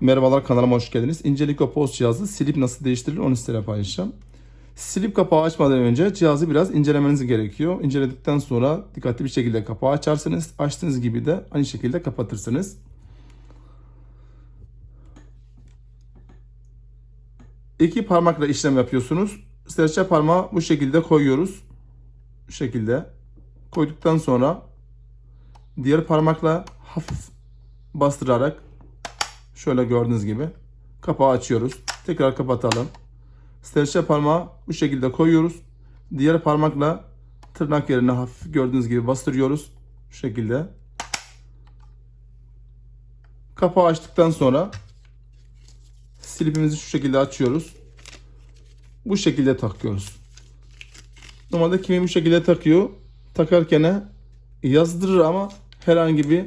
Merhabalar kanalıma hoş geldiniz. İncelik post cihazı silip nasıl değiştirilir onu sizinle paylaşacağım. Silip kapağı açmadan önce cihazı biraz incelemeniz gerekiyor. İnceledikten sonra dikkatli bir şekilde kapağı açarsınız. Açtığınız gibi de aynı şekilde kapatırsınız. İki parmakla işlem yapıyorsunuz. Serçe parmağı bu şekilde koyuyoruz. Bu şekilde. Koyduktan sonra diğer parmakla hafif bastırarak şöyle gördüğünüz gibi kapağı açıyoruz. Tekrar kapatalım. Serçe parmağı bu şekilde koyuyoruz. Diğer parmakla tırnak yerine hafif gördüğünüz gibi bastırıyoruz. Şu şekilde. Kapağı açtıktan sonra silipimizi şu şekilde açıyoruz. Bu şekilde takıyoruz. Normalde kimi bu şekilde takıyor. Takarken yazdırır ama herhangi bir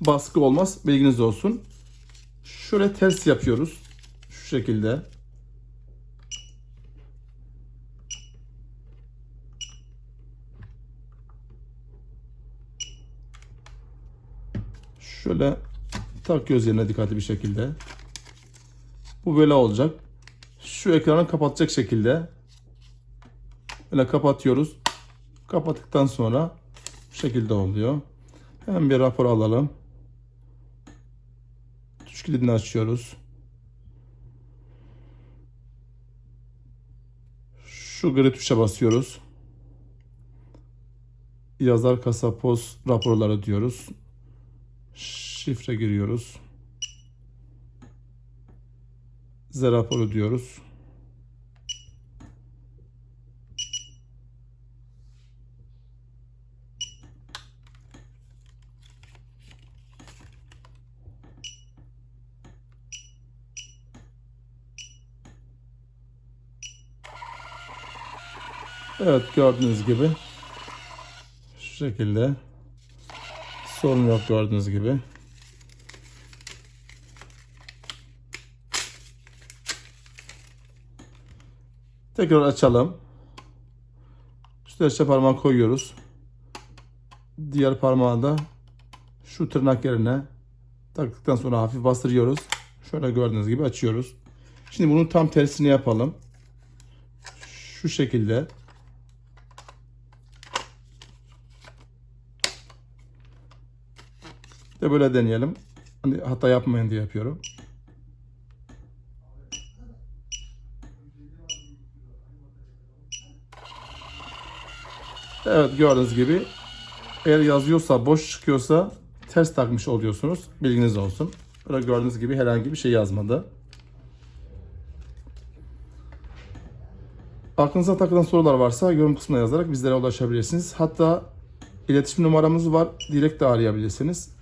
baskı olmaz. Bilginiz olsun. Şöyle ters yapıyoruz. Şu şekilde. Şöyle takıyoruz yerine dikkatli bir şekilde. Bu böyle olacak. Şu ekranı kapatacak şekilde böyle kapatıyoruz. Kapattıktan sonra bu şekilde oluyor. Hemen bir rapor alalım. Tuş kilidini açıyoruz. Şu gri tuşa basıyoruz. Yazar kasa poz raporları diyoruz. Şifre giriyoruz. Z raporu diyoruz. Evet gördüğünüz gibi şu şekilde sorun yok gördüğünüz gibi. Tekrar açalım. Şu serçe parmağı koyuyoruz. Diğer parmağı da şu tırnak yerine taktıktan sonra hafif bastırıyoruz. Şöyle gördüğünüz gibi açıyoruz. Şimdi bunun tam tersini yapalım. Şu şekilde. De böyle deneyelim. Hani hata yapmayın diye yapıyorum. Evet gördüğünüz gibi eğer yazıyorsa boş çıkıyorsa ters takmış oluyorsunuz. Bilginiz olsun. Böyle gördüğünüz gibi herhangi bir şey yazmadı. Aklınıza takılan sorular varsa yorum kısmına yazarak bizlere ulaşabilirsiniz. Hatta iletişim numaramız var. Direkt de arayabilirsiniz.